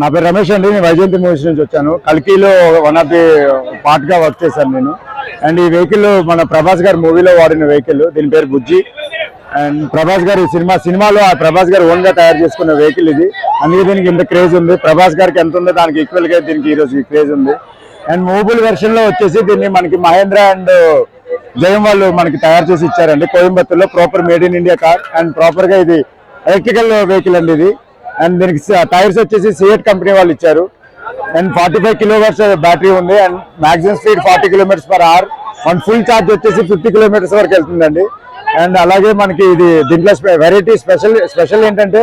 నా పేరు రమేష్ అండి నేను వైజయంతి మూవీస్ నుంచి వచ్చాను. కల్కిలో వన్ ఆఫ్ ది పార్ట్గా వర్క్ చేశాను నేను. అండ్ ఈ వెహికల్ మన ప్రభాస్ గారి మూవీలో వాడిన వెహికల్ దీని పేరు బుజ్జి. అండ్ ప్రభాస్ గారి సినిమా సినిమాలో ఆ ప్రభాస్ గారు ఓన్గా తయారు చేసుకున్న వెహికల్ ఇది. అందుకే దీనికి ఇంత క్రేజ్ ఉంది. ప్రభాస్ గారికి ఎంత ఉందో దానికి ఈక్వల్గా దీనికి ఈరోజు క్రేజ్ ఉంది. అండ్ మూవబుల్ వెర్షన్లో వచ్చేసి దీన్ని మనకి మహేంద్ర అండ్ జయం వాళ్ళు మనకి తయారు చేసి ఇచ్చారండి. కోయంబత్తూర్లో proper made in India car and ప్రాపర్గా ఇది ఎలక్ట్రికల్ వెహికల్ అండి ఇది. అండ్ దీనికి టైర్స్ వచ్చేసి సిఎట్ కంపెనీ వాళ్ళు ఇచ్చారు. And forty five kilometres battery ఉంది. And maximum speed forty kilometres per hour and full charge వచ్చేసి ఫిఫ్టీ కిలోమీటర్స్ వరకు వెళ్తుందండి. అండ్ అలాగే మనకి ఇది దీంట్లో వెరైటీ స్పెషల్ స్పెషల్ ఏంటంటే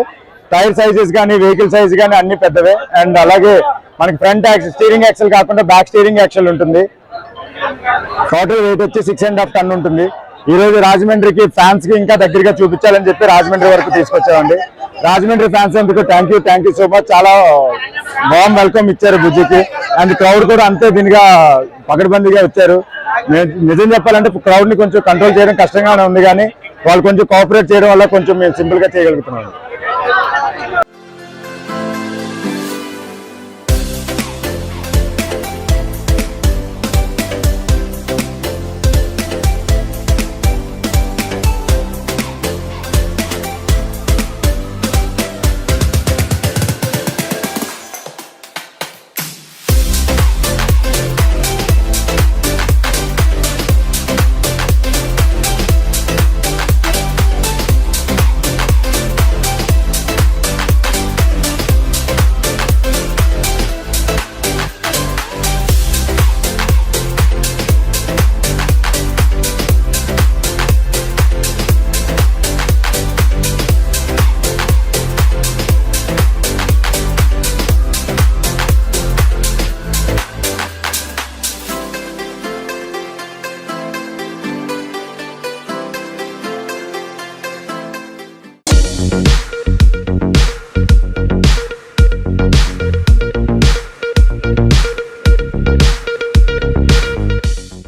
టైర్ సైజెస్ కానీ వెహికల్ సైజ్ కానీ అన్ని పెద్దవే. అండ్ అలాగే మనకి ఫ్రంట్ యాక్సిల్ స్టీరింగ్ యాక్సిల్ కాకుండా బ్యాక్ స్టీరింగ్ యాక్సిల్ ఉంటుంది. టోటల్ వెయిట్ వచ్చి సిక్స్ అండ్ హాఫ్ టన్ ఉంటుంది. ఈ రోజు రాజమండ్రికి ఫ్యాన్స్కి ఇంకా దగ్గరగా చూపించాలని చెప్పి రాజమండ్రి వరకు తీసుకొచ్చామండి. రాజమండ్రి ఫ్యాన్స్ ఎందుకు? Thank you thank you so much చాలా బాగుంది వెల్కమ్ ఇచ్చారు బుజ్జికి. అండ్ క్రౌడ్ కూడా అంతే దీనిగా పకడ్బందీగా వచ్చారు. నిజం చెప్పాలంటే క్రౌడ్ని కొంచెం కంట్రోల్ చేయడం కష్టంగానే ఉంది కానీ వాళ్ళు కొంచెం కోఆపరేట్ చేయడం వల్ల కొంచెం మేము సింపుల్గా చేయగలుగుతున్నాం.